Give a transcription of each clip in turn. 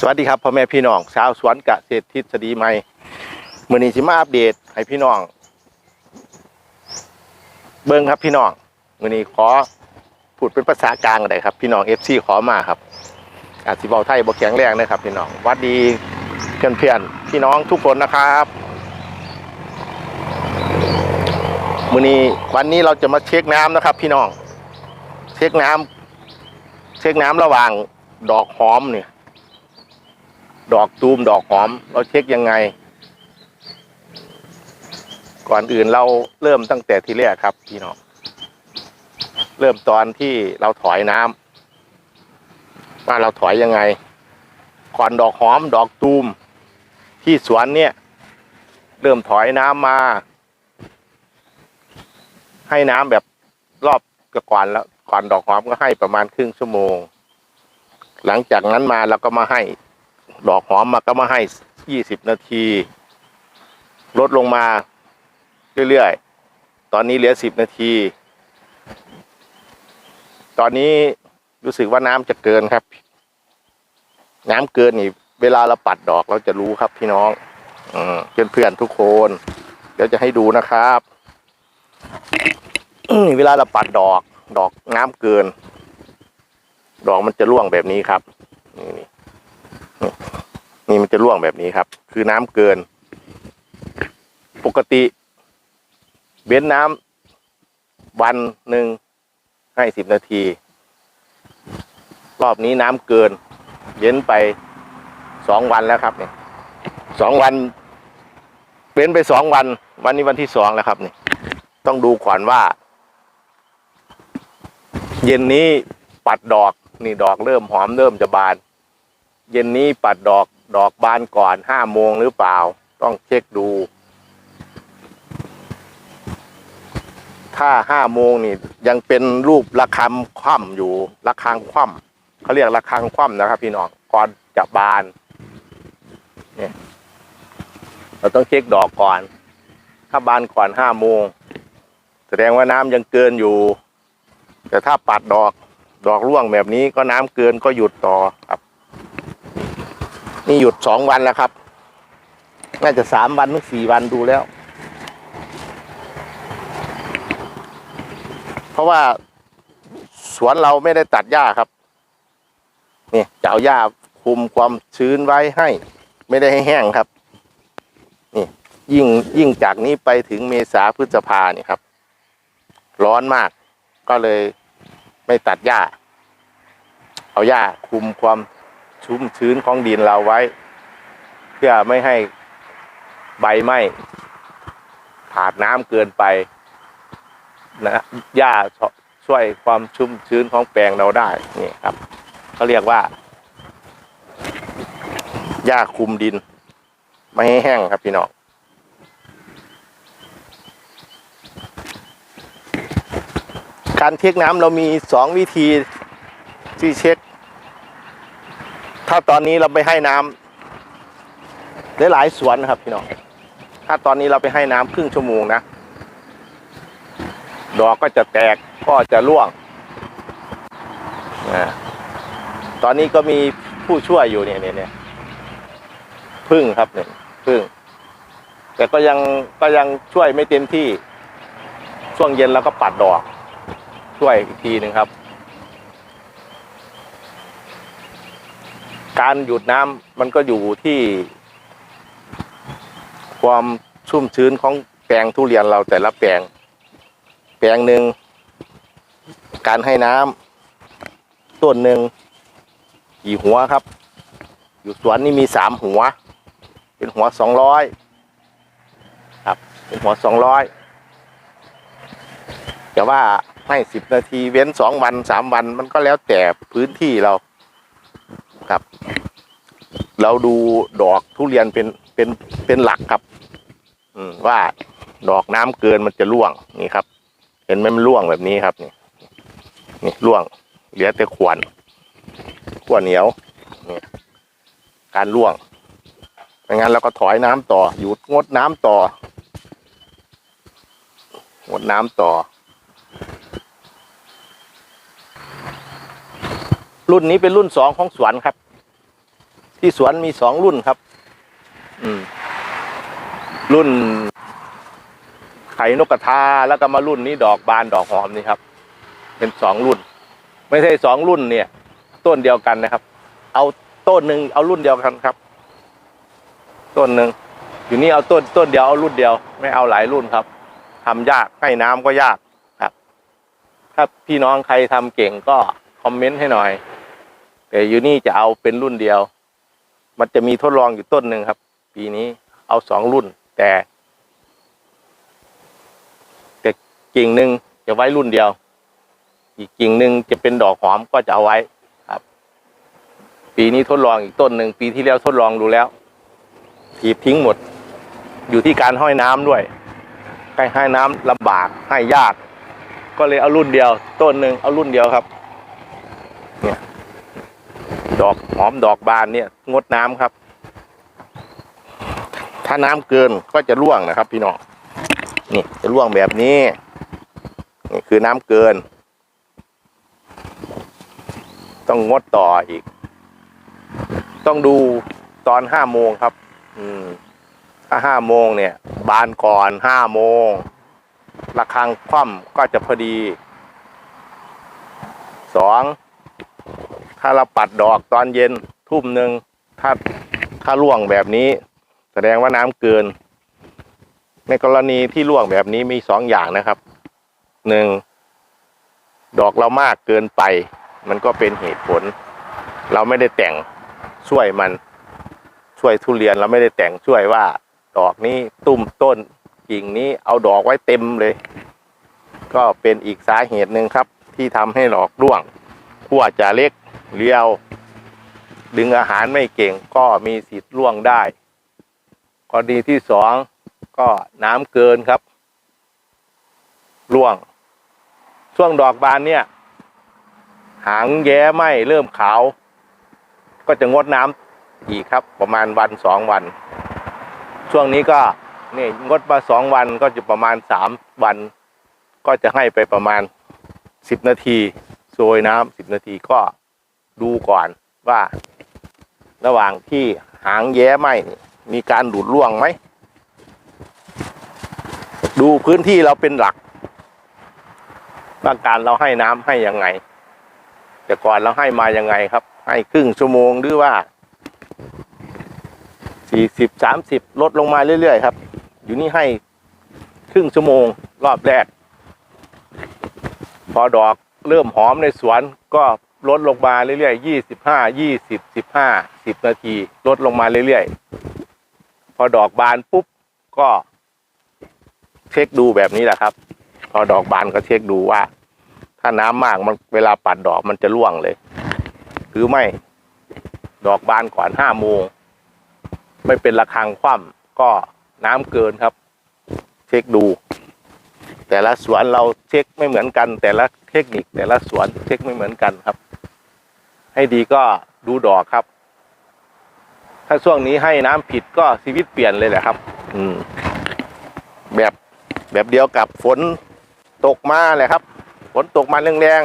สวัสดีครับพ่อแม่พี่น้องชาวสวนเกษตรทฤษฎีใหม่มื่อนี้สิมาอัปเดตให้พี่น้อง เบิ้งครับพี่น้องมื่อนี้ขอพูดเป็นภาษากลางก็ได้ครับ พี่น้องเอฟซีขอมาครับ อาจสิบาไทยบ่แข็งแรงนะครับ พี่น้องวัดดีเพื่อนเพื่อนๆพี่น้องทุกคนนะครับมื่อนี้วันนี้เราจะมาเช็คน้ำนะครับ พี่น้อง เช็คน้ำเช็คน้ำระหว่างดอกหอมเนี่ย ดอกตูมดอกหอม เราเช็คยังไง ก่อนอื่นเราเริ่มตั้งแต่ทีแรกครับพี่น้องเริ่มตอนที่เราถอยน้ำว่าเราถอยยังไง ก่อนดอกหอมดอกตูม ที่สวนเนี่ย เริ่มถอยน้ำมา ให้น้ำแบบรอบก่อนแล้วก่อนดอกหอมก็ให้ประมาณครึ่งชั่วโมง หลังจากนั้นมาเราก็มาให้ ดอกหอมมาก็มาให้ยี่สิบนาที ลดลงมาเรื่อยๆ ตอนนี้เหลือสิบนาที ตอนนี้รู้สึกว่าน้ำจะเกินครับ น้ำเกินนี่เวลาเราปัดดอกเราจะรู้ครับพี่น้องอืมเพื่อนๆทุกคน เดี๋ยวจะให้ดูนะครับเวลาเราปัดดอก ดอกน้ำเกิน ดอกมันจะร่วงแบบนี้ครับ นี่มันจะร่วงแบบนี้ครับ คือน้ำเกิน ปกติเบ้นน้ำวันหนึ่งให้สิบนาที รอบนี้น้ำเกิน เย็นไปสองวันแล้วครับเนี่ยสองวันเว้นไปสองวัน วันนี้วันที่สองแล้วครับเนี่ยต้องดูก่อนว่า เย็นนี้ปัดดอกนี่ดอกเริ่มหอมเริ่มจะบาน เย็นนี้ปัดดอก ดอกบานก่อนห้าโมงหรือเปล่า ต้องเช็คดู ถ้าห้าโมงนี่ยังเป็นรูประคำคว่ำอยู่ระฆังคว่ำเขาเรียกระฆังคว่ำนะครับ พี่น้องก่อนจะบานเนี่ยเราต้องเช็คดอกก่อน ถ้าบานก่อนห้าโมงแสดงว่าน้ำยังเกินอยู่ แต่ถ้าปัดดอกดอกร่วงแบบนี้ก็น้ำเกินก็หยุดต่อครับ นี่หยุดสองวันแล้วครับ น่าจะสามวันหรือสี่วันดูแล้ว เพราะว่าสวนเราไม่ได้ตัดหญ้าครับนี่จะเอาหญ้าคุมความชื้นไว้ให้ ไม่ได้ให้แห้งครับ นี่ ยิ่งยิ่งจากนี้ไปถึงเมษาพฤษภาเนี่ยครับ ร้อนมาก ก็เลยไม่ตัดหญ้า เอาหญ้าคุมความ ชุ่มชื้นของดินเราไว้ เพื่อไม่ให้ใบไหม้ขาดน้ำเกินไปนะหญ้าช่วยความชุ่มชื้นของแปลงเราได้นี่ครับเขาเรียกว่าหญ้าคุมดิน ไม่ให้แห้งครับพี่น้องการเช็คน้ำเรามีสองวิธีที่เช็ค ถ้าตอนนี้เราไปให้น้ำหลายสวนนะครับพี่น้องถ้าตอนนี้เราไปให้น้ำครึ่งชั่วโมงนะดอกก็จะแตกก็จะร่วงนะตอนนี้ก็มีผู้ช่วยอยู่เนี่ยเนี่ยเนี่ยพึ่งครับเนี่ยพึ่ง แต่ก็ยังก็ยังช่วยไม่เต็มที่ช่วงเย็นเราก็ปัดดอก ช่วยอีกทีหนึ่งครับ การหยุดน้ำมันก็อยู่ที่ความชุ่มชื้นของแปลงทุเรียนเราแต่ละแปลง แปลงหนึ่งการให้น้ำต้นหนึ่งกี่หัวครับ อยู่สวนนี่มีสามหัว เป็นหัวสองร้อยครับ เป็นหัวสองร้อยแต่ว่าให้สิบนาทีเว้นสองวันสามวันมันก็แล้วแต่พื้นที่เรา เราดูดอกทุเรียนเป็นเป็นเป็นหลักครับ อืมว่าดอกน้ำเกินมันจะร่วงนี่ครับ เห็นไหมมันร่วงแบบนี้ครับ นี่ นี่ร่วง เหลือแต่ขวนขวนเหนียวนี่การร่วงไม่งั้นเราก็ถอยน้ำต่อ หยุดงดน้ำต่องดน้ำต่อ รุ่นนี้เป็นรุ่นสองของสวนครับ ที่สวนมีสองรุ่นครับ อืม รุ่น ไข่นกกระทาแล้วก็มารุ่นนี้ดอกบานดอกหอมนี่ครับ เป็นสองรุ่น ไม่ใช่สองรุ่นเนี่ย ต้นเดียวกันนะครับ เอาต้นหนึ่งเอารุ่นเดียวกันครับ ต้นหนึ่งอยู่นี่เอาต้นต้นเดียวเอารุ่นเดียว ไม่เอาหลายรุ่นครับทำยากให้น้ำก็ยากครับ ถ้าพี่น้องใครทำเก่งก็คอมเมนต์ให้หน่อยแต่อยู่นี่จะเอาเป็นรุ่นเดียว มันจะมีทดลองอยู่ต้นหนึ่งครับ ปีนี้เอาสองรุ่น แต่แต่กิ่งหนึ่งจะไว้รุ่นเดียว อีกกิ่งหนึ่งจะเป็นดอกหอมก็จะเอาไว้ครับ ปีนี้ทดลองอีกต้นหนึ่งปีที่แล้วทดลองดูแล้วถีบทิ้งหมด อยู่ที่การห้อยน้ำด้วยให้ให้น้ำลำบากให้ยาก ก็เลยเอารุ่นเดียว ต้นหนึ่งเอารุ่นเดียวครับ เนี่ย ดอกหอมดอกบานเนี่ยงดน้ำครับ ถ้าน้ำเกินก็จะร่วงนะครับ พี่น้องนี่จะร่วงแบบนี้นี่คือน้ำเกิน ต้องงดต่ออีก ต้องดูตอนห้าโมงครับ อืมถ้าห้าโมงเนี่ย บานก่อนห้าโมงระฆังคว่ำก็จะพอดีสอง ถ้าเราปัดดอกตอนเย็นทุ่มหนึ่งถ้าถ้าร่วงแบบนี้ แสดงว่าน้ำเกิน ในกรณีที่ร่วงแบบนี้มีสองอย่างนะครับหนึ่งดอกเรามากเกินไป มันก็เป็นเหตุผล เราไม่ได้แต่งช่วยมันช่วยทุเรียนเราไม่ได้แต่งช่วยว่า ดอกนี้ตุ้มต้นกิ่งนี้เอาดอกไว้เต็มเลย ก็เป็นอีกสาเหตุหนึ่งครับ ที่ทำให้ดอกร่วงขั้วจะเล็ก เรียว ดึงอาหารไม่เก่งก็มีสิทธิ์ร่วงได้กรณีที่สองก็น้ำเกินครับร่วง ช่วงดอกบานเนี่ย หางแย้ไหมเริ่มขาว ก็จะงดน้ำอีกครับ ประมาณวันสองวัน ช่วงนี้ก็นี่งดมาสองวันก็จะประมาณสามวัน ก็จะให้ไปประมาณสิบนาทีโซยน้ำสิบนาทีก็ ดูก่อนว่า ระหว่างที่หางแย้ไหมนี่มีการดูดร่วงไหม ดูพื้นที่เราเป็นหลักว่าการเราให้น้ำให้ยังไง แต่ก่อนเราให้มายังไงครับ ให้ครึ่งชั่วโมงหรือว่าสี่สิบสามสิบลดลงมาเรื่อยๆครับ อยู่นี่ให้ครึ่งชั่วโมงรอบแรก พอดอกเริ่มหอมในสวนก็ ลดลงมาเรื่อยๆยี่สิบห้ายี่สิบสิบห้าสิบนาที ลดลงมาเรื่อยๆ พอดอกบานปุ๊บก็ เช็คดูแบบนี้แหละครับ พอดอกบานก็เช็คดูว่า ถ้าน้ำมากมันเวลาปัดดอกมันจะร่วงเลย หรือไม่ดอกบานก่อนห้าโมงไม่เป็นระฆังคว่ำก็น้ำเกินครับ เช็คดู แต่ละสวนเราเช็คไม่เหมือนกัน แต่ละเทคนิค แต่ละสวนเช็คไม่เหมือนกันครับ ให้ดีก็ดูดอกครับ ถ้าช่วงนี้ให้น้ำผิดก็ชีวิตเปลี่ยนเลยแหละครับ อืม แบบแบบเดียวกับฝนตกมาเลยครับ ฝนตกมาแรง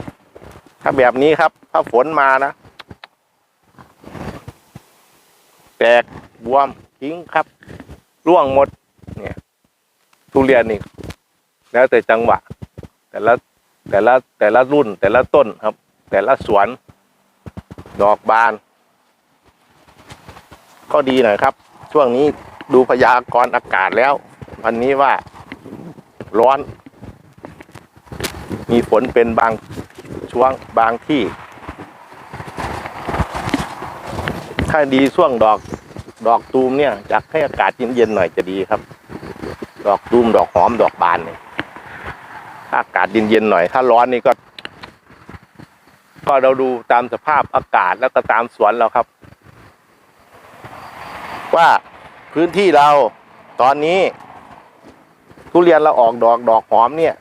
ๆถ้าแบบนี้ครับ ถ้าฝนมานะแตกบวมทิ้งครับ ร่วงหมดเนี่ย ทุเรียนนี่แล้วแต่จังหวะ แต่ละแต่ละแต่ละรุ่น แต่ละต้นครับ แต่ละสวน ดอกบาน ก็ดีหน่อยครับ ช่วงนี้ดูพยากรณ์อากาศแล้ว วันนี้ว่าร้อน มีฝนเป็นบางช่วงบางที่ ถ้าดีช่วงดอกดอกตูมเนี่ยอยากให้อากาศเย็นๆหน่อยจะดีครับ ดอกตูมดอกหอมดอกบานเนี่ยอากาศเย็นๆหน่อย ถ้าร้อนนี่ก็ ก็เราดูตามสภาพอากาศแล้วก็ตามสวนเราครับ ว่าพื้นที่เราตอนนี้ ทุเรียนเราออกดอกดอกหอมเนี่ย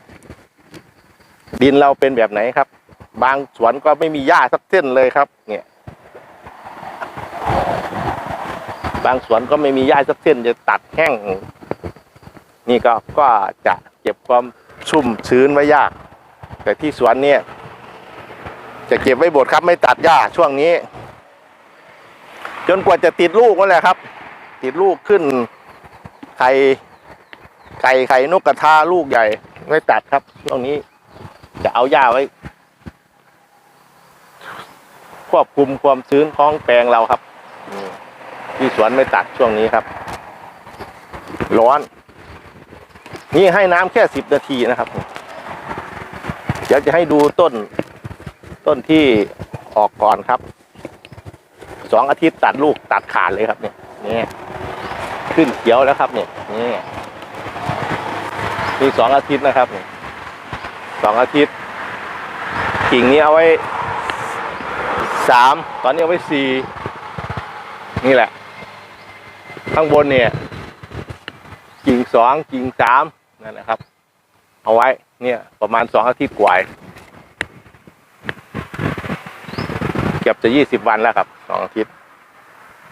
ดินเราเป็นแบบไหนครับ บางสวนก็ไม่มีหญ้าสักเส้นเลยครับ เนี่ย บางสวนก็ไม่มีหญ้าสักเส้นจะตัดแห้ง นี่ก็ก็จะเก็บความชุ่มชื้นไว้ยาก แต่ที่สวนเนี่ยจะเก็บไว้บดครับไม่ตัดหญ้าช่วงนี้ จนกว่าจะติดลูกนั่นแหละครับ ติดลูกขึ้นไข่ไข่ไข่นกกระทาลูกใหญ่ไม่ตัดครับช่วงนี้จะเอาหญ้าไว้ ควบคุมความชื้นของแปลงเราครับที่สวนไม่ตัดช่วงนี้ครับ ร้อน นี่ให้น้ำแค่สิบนาทีนะครับเดี๋ยวจะให้ดูต้นต้นที่ออกก่อนครับสองอาทิตย์ตัดลูกตัดขาดเลยครับเนี่ยนี่ขึ้นเขียวแล้วครับเนี่ยนี่มีสองอาทิตย์นะครับเนี่ยสองอาทิตย์กิ่งนี้เอาไว้สามตอนนี้เอาไว้สี่นี่แหละ ข้างบนเนี่ยกิ่งสองกิ่งสาม นั่นแหละครับ เอาไว้เนี่ย ประมาณสองอาทิตย์กว่าเกือบจะยี่สิบวันแล้วครับสองอาทิตย์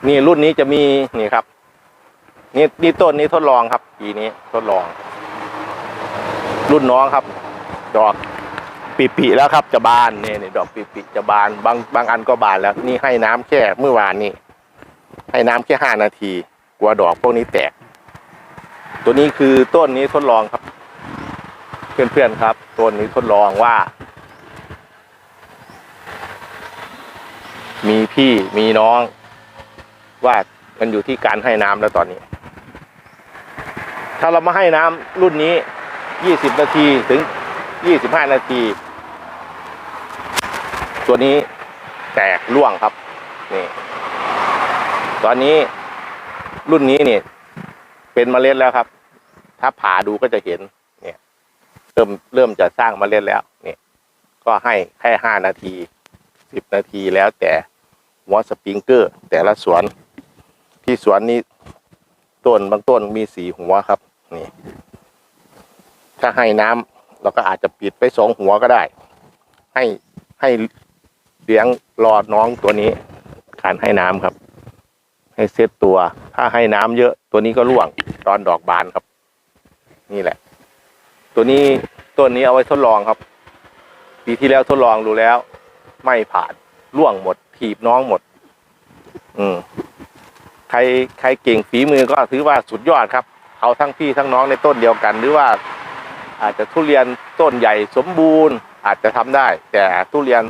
นี่รุ่นนี้จะมีนี่ครับ นี่นี่ต้นนี้ทดลองครับปีนี้ทดลอง รุ่นน้องครับ ดอกปีปีแล้วครับ จะบานเนี่ยนี่ดอกปีปีจะบานบางบางอันก็บานแล้ว นี่ให้น้ำแค่เมื่อวานนี้ให้น้ำแค่ห้านาที กลัวดอกพวกนี้แตก ตัวนี้คือต้นนี้ทดลองครับ เพื่อนๆครับ ต้นนี้ทดลองว่า มีพี่มีน้อง ว่ามันอยู่ที่การให้น้ำแล้วตอนนี้ ถ้าเรามาให้น้ำรุ่นนี้ยี่สิบนาทีถึงยี่สิบห้านาที ตัวนี้แตกร่วงครับนี่ตอนนี้รุ่นนี้เนี่ย เป็นเมล็ดแล้วครับ ถ้าผ่าดูก็จะเห็น เนี่ย เริ่มเริ่มจะสร้างเมล็ดแล้ว เนี่ย ก็ให้แค่ห้านาทีสิบนาทีแล้วแต่หัวสปริงเกอร์ แต่ละสวน ที่สวนนี้ต้นบางต้นมีสีหัวครับ นี่ ถ้าให้น้ำเราก็อาจจะปิดไปสองหัวก็ได้ ให้ให้เลี้ยงรอดน้องตัวนี้ การให้น้ำครับ ให้เซตตัว ถ้าให้น้ำเยอะตัวนี้ก็ร่วงตอนดอกบานครับ นี่แหละ ตัวนี้ต้นนี้เอาไว้ทดลองครับ ปีที่แล้วทดลองดูแล้ว ไม่ผ่านร่วงหมด ถีบน้องหมด อืมใครใครเก่งฝีมือก็ถือว่าสุดยอดครับ เอาทั้งพี่ทั้งน้องในต้นเดียวกัน หรือว่า อาจจะทุเรียนต้นใหญ่สมบูรณ์ อาจจะทำได้ แต่ทุเรียน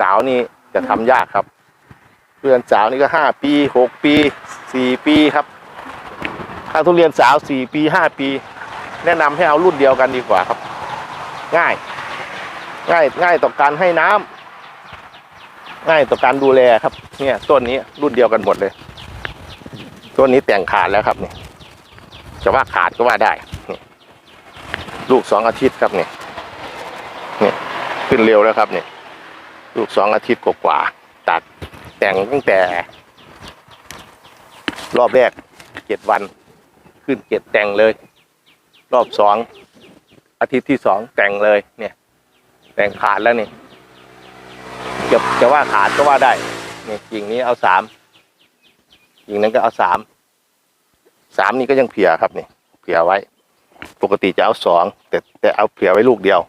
สาวนี่จะทำยากครับ ทุเรียนสาวนี่ก็ห้าปีหกปีสี่ปีครับถ้าทุเรียนสาวสี่ปีห้าปี แนะนำให้เอารุ่นเดียวกันดีกว่าครับ ง่าย ง่ายง่ายต่อการให้น้ำง่ายต่อการดูแลครับ เนี่ยต้นนี้รุ่นเดียวกันหมดเลยต้นนี้แต่งขาดแล้วครับเนี่ยจะว่าขาดก็ว่าได้ ลูกสองอาทิตย์ครับเนี่ยเนี่ยขึ้นเร็วแล้วครับเนี่ยลูกสองอาทิตย์กว่าๆตัด แต่งตั้งแต่รอบแรกเจ็ดวัน ขึ้นเจ็ดแต่งเลย รอบสองอาทิตย์ที่สองแต่งเลยเนี่ย แต่งขาดแล้วนี่จะจะว่าขาดก็ว่าได้เนี่ยกิ่งนี้เอาสามกิ่งนั้นก็เอาสามสามนี่ก็ยังเผื่อครับนี่เผื่อไว้ ปกติจะเอาสองแต่แต่เอาเผื่อไว้ลูกเดียว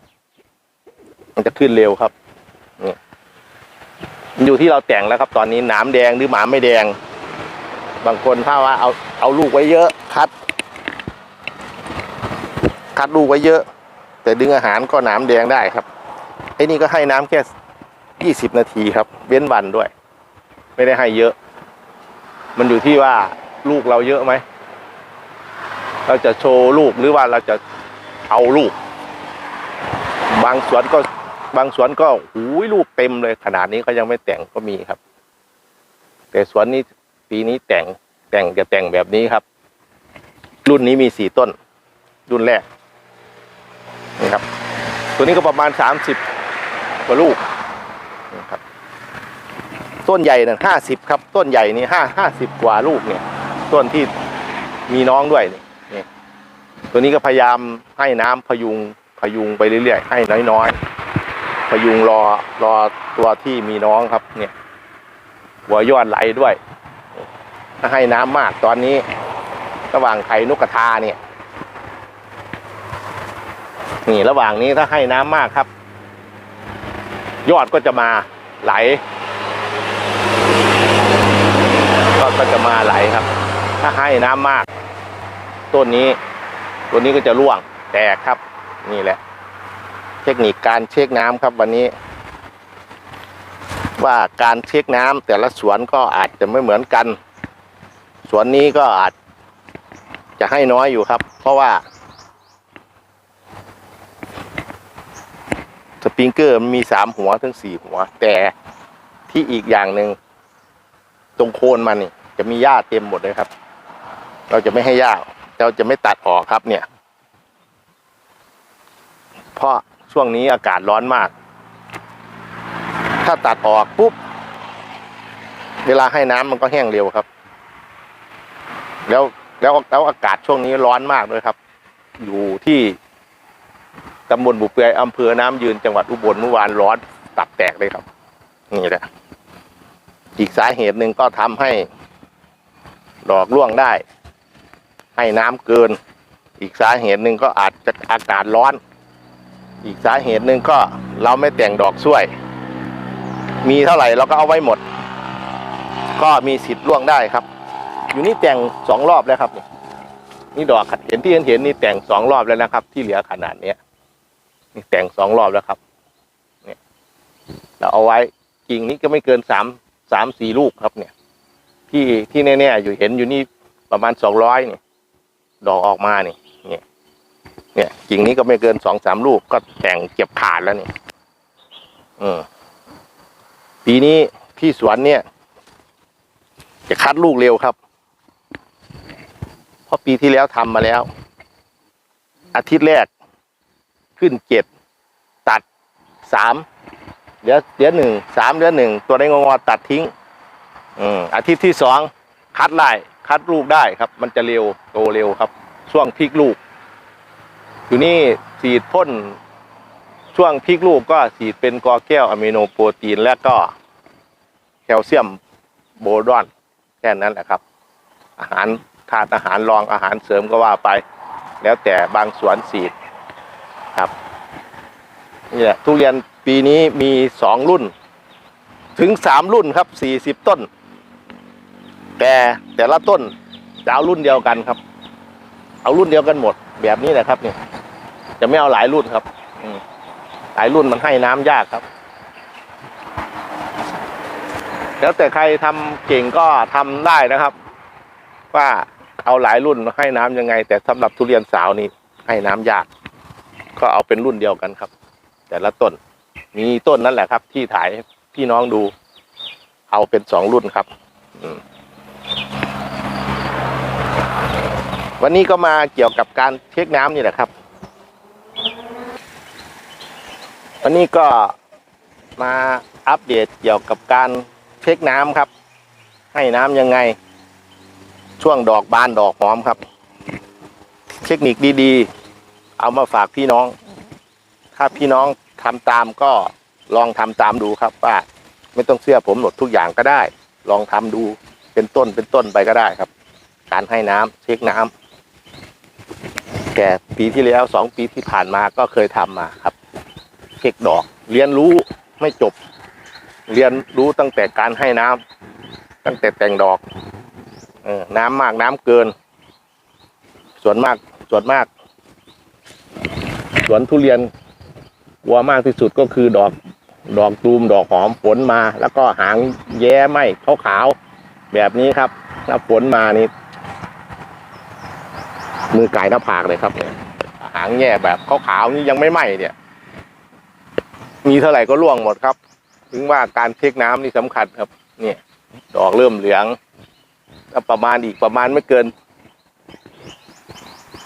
มันจะขึ้นเร็วครับ อยู่ที่เราแต่งแล้วครับ ตอนนี้หนามแดงหรือหมาไม่แดง บางคนถ้าว่าเอาเอาลูกไว้เยอะคัด คัดลูกไว้เยอะ แต่ดึงอาหารก็หนามแดงได้ครับไอ้นี่ก็ให้น้ำแค่ยี่สิบนาทีครับ เว้นวันด้วย ไม่ได้ให้เยอะ มันอยู่ที่ว่าลูกเราเยอะไหมเราจะโชว์ลูกหรือว่าเราจะเอาลูก บางสวนก็ บางสวนก็หูยลูกเต็มเลย ขนาดนี้ก็ยังไม่แต่งก็มีครับ แต่สวนนี้ปีนี้แต่งแต่งจะแต่งแบบนี้ครับ รุ่นนี้มีสี่ต้น รุ่นแรกนี่ครับ ตัวนี้ก็ประมาณสามสิบกว่าลูกนะครับ ต้นใหญ่นั่นห้าสิบครับ ต้นใหญ่นี่ห้าห้าสิบกว่าลูกเนี่ย ต้นที่มีน้องด้วยนี่ตัวนี้ก็พยายามให้น้ำพยุงพยุงไปเรื่อยๆ ให้น้อยๆ ยุงรอรอตัวที่มีน้องครับ เนี่ยหัวยอดไหลด้วย ถ้าให้น้ำมากตอนนี้ ระหว่างไข่นกกระทาเนี่ย นี่ระหว่างนี้ถ้าให้น้ำมากครับ ยอดก็จะมาไหลก็ก็จะมาไหลครับ ถ้าให้น้ำมาก ต้นนี้ ต้นนี้ก็จะร่วงแตกครับ นี่แหละ เทคนิคการเช็คน้ำครับวันนี้ ว่าการเช็คน้ำแต่ละสวนก็อาจจะไม่เหมือนกัน สวนนี้ก็อาจจะให้น้อยอยู่ครับ เพราะว่าสปริงเกอร์มันมีสามหัวถึงสี่หัว แต่ที่อีกอย่างหนึ่งตรงโคนมันนี่จะมีหญ้าเต็มหมดเลยครับ เราจะไม่ให้หญ้าเราจะไม่ตัดออกครับเนี่ย เพราะ ช่วงนี้อากาศร้อนมาก ถ้าตัดออกปุ๊บ เวลาให้น้ำมันก็แห้งเร็วครับ แล้วแล้วแล้วอากาศช่วงนี้ร้อนมากเลยครับ อยู่ที่ตำบลบุเปือยอำเภอน้ำยืนจังหวัดอุบลเมื่อวานร้อนตับแตกเลยครับ นี่แหละ อีกสาเหตุหนึ่งก็ทำให้ดอกร่วงได้ ให้น้ำเกิน อีกสาเหตุหนึ่งก็อาจจะอากาศร้อน อีกสาเหตุหนึ่งก็เราไม่แต่งดอกช่วย มีเท่าไหร่เราก็เอาไว้หมด ก็มีสิทธิ์ร่วงได้ครับ อยู่นี่แต่งสองรอบแล้วครับ นี่ดอกเห็นที่เห็นเห็นนี่แต่งสองรอบแล้วนะครับ ที่เหลือขนาดเนี้ยนี่แต่งสองรอบแล้วครับเนี่ยเราเอาไว้กิ่งนี้ก็ไม่เกินสามสามสี่ลูกครับเนี่ย ที่ที่แน่ๆอยู่เห็นอยู่นี่ประมาณสองร้อยนี่ดอกออกมาเนี่ยเนี่ย กิ่งนี้ก็ไม่เกินสองสามลูกก็แต่งเก็บขาดแล้วนี่อืมปีนี้ที่สวนเนี่ย จะคัดลูกเร็วครับ เพราะปีที่แล้วทำมาแล้ว อาทิตย์แรก ขึ้นเจ็ดตัดสามเดี๋ยวเดี๋ยวหนึ่งสามเดี๋ยวหนึ่งตัวได้งงอตัดทิ้งอืมอาทิตย์ที่สองคัดไล่คัดลูกได้ครับ มันจะเร็วโตเร็วครับ ช่วงพลิกลูก อยู่นี่ฉีดพ่นช่วงพลิกลูกก็ฉีดเป็นกอแก้วอะมิโนโปรตีนและก็แคลเซียมโบรอนแค่นั้นแหละครับ อาหารทานอาหารรองอาหารเสริมก็ว่าไป แล้วแต่บางสวนสีดครับนี่แหละทุเรียนปีนี้มีสองรุ่น ถึงสามรุ่นครับสี่สิบต้น แต่แต่ละต้นจะเอารุ่นเดียวกันครับ เอารุ่นเดียวกันหมดแบบนี้แหละครับเนี่ย จะไม่เอาหลายรุ่นครับหลายรุ่นมันให้น้ำยากครับ แล้วแต่ใครทำเก่งก็ทำได้นะครับ ว่าเอาหลายรุ่นให้น้ำยังไง แต่สำหรับทุเรียนสาวนี่ให้น้ำยาก ก็เอาเป็นรุ่นเดียวกันครับ แต่ละต้นมีต้นนั่นแหละครับ ที่ถ่ายพี่น้องดู เอาเป็นสองรุ่นครับวันนี้ก็มาเกี่ยวกับการเช็คน้ำนี่แหละครับ วันนี้ก็มาอัปเดตเกี่ยวกับการเช็คน้ำครับ ให้น้ำยังไง ช่วงดอกบานดอกหอมครับ เทคนิคดีๆ เอามาฝากพี่น้อง ถ้าพี่น้องทำตามก็ลองทำตามดูครับว่าไม่ต้องเชื่อผมหมดทุกอย่างก็ได้ ลองทำดูเป็นต้นเป็นต้นไปก็ได้ครับ การให้น้ำเช็คน้ำแก่ปีที่แล้วสองปีที่ผ่านมาก็เคยทำมาครับ ช็คดอก เรียนรู้ไม่จบ เรียนรู้ตั้งแต่การให้น้ำตั้งแต่แต่งดอกอน้ำมากน้ำเกิน ส่วนมากส่วนมากสวนทุเรียนกลัวมากที่สุดก็คือดอกดอกตูมดอกหอมฝนมา แล้วก็หางแย้ไหมขาวๆแบบนี้ครับถ้าฝนมานี่มือไก่หน้าผากเลยครับเนี่ยหางแย่แบบขาวๆนี่ยังไม่ไหมเนี่ย มีเท่าไหร่ก็ร่วงหมดครับ ถึงว่าการเช็คน้ำนี่สำคัญครับ เนี่ย ดอกเริ่มเหลืองประมาณอีกประมาณไม่เกิน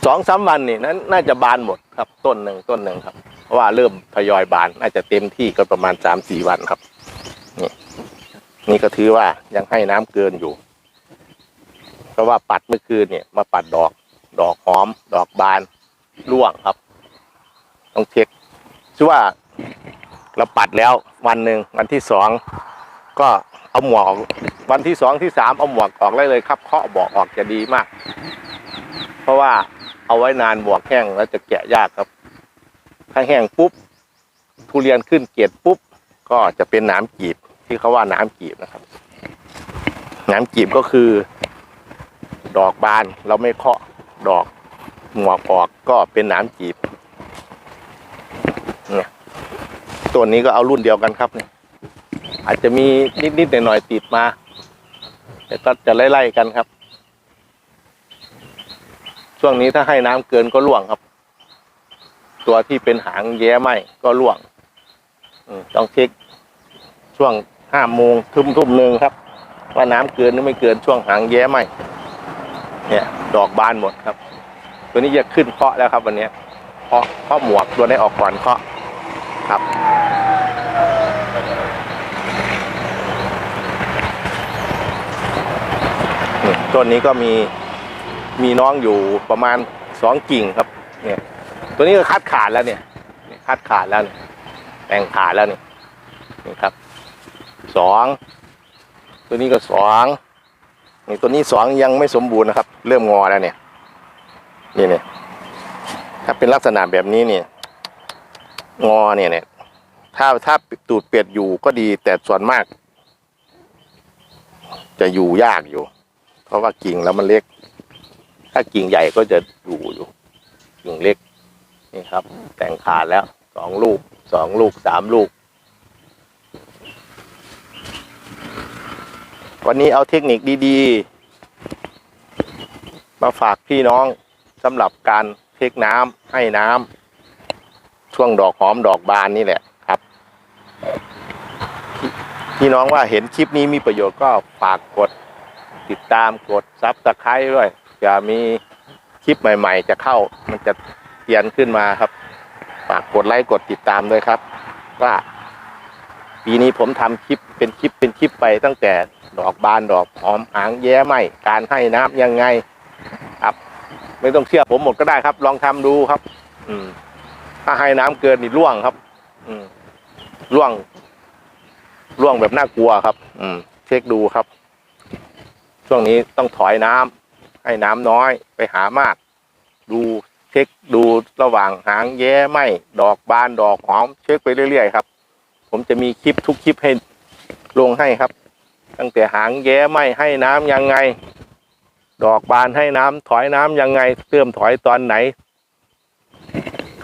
สองสามวันนี่นั้น น่าจะบานหมดครับ ต้นหนึ่งต้นหนึ่งครับเพราะว่าเริ่มทยอยบาน น่าจะเต็มที่ก็ประมาณสามสี่วันครับ นี่นี่ก็ถือว่ายังให้น้ำเกินอยู่ เพราะว่าปัดเมื่อคืนเนี่ย มาปัดดอก ดอกหอม ดอกบานร่วงครับ ต้องเช็คชื่อว่า เราปัดแล้ววันหนึ่งวันที่สองก็เอาหมวกออกวันที่สองที่สามเอาหมวกออกได้เลยครับเคาะบอกออกจะดีมาก เพราะว่าเอาไว้นานหมวกแห้งแล้วจะแกะยากครับ ถ้าแห้งปุ๊บทุเรียนขึ้นเกล็ดปุ๊บก็จะเป็นน้ำกีบที่เขาว่าน้ำกีบนะครับ น้ำจีบก็คือ ดอกบานเราไม่เคาะดอกหมวกออกก็เป็นน้ำจีบเนี่ย ตัวนี้ก็เอารุ่นเดียวกันครับเนี่ยอาจจะมีนิดๆหน่อยๆติดมาแต่ก็จะไล่ๆกันครับ ช่วงนี้ถ้าให้น้ำเกินก็ร่วงครับ ตัวที่เป็นหางแย้ไหมก็ร่วงต้องเช็คช่วงห้าโมงทุ่มทุ่มหนึ่งครับ ว่าน้ำเกินหรือไม่เกินช่วงหางแย้ไหมเนี่ย ดอกบานหมดครับ ตัวนี้จะขึ้นเคาะแล้วครับ วันนี้เคาะเคาะหมวกตัวได้ออกก่อนเคาะครับ นี่ต้นนี้ก็มีมีน้องอยู่ประมาณสองกิ่งครับเนี่ยตัวนี้ก็คัดขาดแล้วเนี่ยคัดขาดแล้วแต่งขาดแล้วนี่นี่ครับสองตัวนี้ก็สองนี่ตัวนี้สองยังไม่สมบูรณ์นะครับ เริ่มงอแล้วเนี่ยนี่เนี่ยถ้าเป็นลักษณะแบบนี้เนี่ยงอเนี่ยเนี่ยถ้าถ้าตูดเป็ดอยู่ก็ดีแต่ส่วนมาก จะอยู่ยากอยู่ เพราะว่ากิ่งแล้วมันเล็ก ถ้ากิ่งใหญ่ก็จะอยู่อยู่กิ่งเล็กนี่ครับ แต่งขาดแล้วสองลูกสองลูกสามลูก วันนี้เอาเทคนิคดีๆ มาฝากพี่น้องสำหรับการเทคน้ำให้น้ำช่วงดอกหอมดอกบานนี่แหละครับพี่น้องว่าเห็นคลิปนี้มีประโยชน์ก็ฝากกด ติดตามกดซับสไครต์ด้วยจะมีคลิปใหม่ ๆ จะเข้ามันจะเตียนขึ้นมาครับฝากกดไลค์กดติดตามด้วยครับ ว่า ปีนี้ผมทำคลิปเป็นคลิปเป็นคลิปไปตั้งแต่ดอกบานดอกหอมหางแย้ไหมการให้น้ำยังไงครับ ไม่ต้องเชื่อผมหมดก็ได้ครับ ลองทำดูครับ อืม ถ้าให้น้ำเกินนี่ร่วงครับ อืมร่วงร่วงแบบน่ากลัวครับ อืม เช็คดูครับ ช่วงนี้ต้องถอยน้ำให้น้ำน้อยไปหามาก ดูเช็คดูระหว่างหางแย้ไหมดอกบานดอกหอมเช็คไปเรื่อยๆครับ ผมจะมีคลิปทุกคลิปให้ลงให้ครับ ตั้งแต่หางแย้ไหมให้น้ำยังไง ดอกบานให้น้ำถอยน้ำยังไงเติมถอยตอนไหน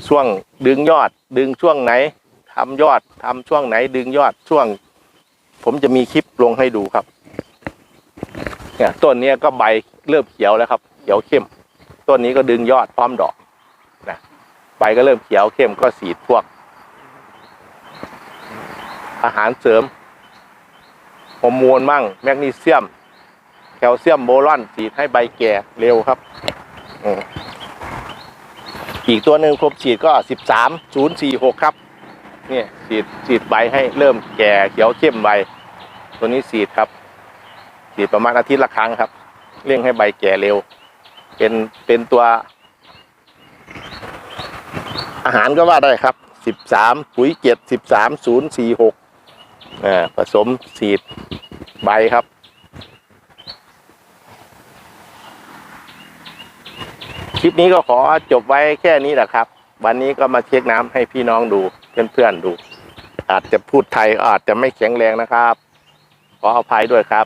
ช่วงดึงยอด ดึงช่วงไหนทำยอดทำช่วงไหนดึงยอดช่วง ผมจะมีคลิปลงให้ดูครับ เนี่ยต้นนี้ก็ใบเริ่มเขียวแล้วครับ เขียวเข้ม ต้นนี้ก็ดึงยอดพร้อมดอกนะใบก็เริ่มเขียวเข้มก็สีดพวก อาหารเสริมฮอร์โมนมั่ง แมกนีเซียม แคลเซียมโบรอนสีดให้ใบแก่เร็วครับอีกตัวหนึ่งครบฉีดก็สิบสามศูนย์สี่หกครับเนี่ยฉีดฉีดใบให้เริ่มแก่เขียวเข้มใบ ตัวนี้ฉีดครับ ฉีดประมาณอาทิตย์ละครั้งครับเร่งให้ใบแก่เร็ว เป็นเป็นตัว อาหารก็ว่าได้ครับสิบสามปุ๋ยเจ็ดสิบสามศูนย์สี่หกผสมฉีดใบครับ คลิปนี้ก็ขอจบไว้แค่นี้แหละครับ วันนี้ก็มาเช็คน้ำให้พี่น้องดูเพื่อนๆดู อาจจะพูดไทยอาจจะไม่แข็งแรงนะครับ ขออภัยด้วยครับ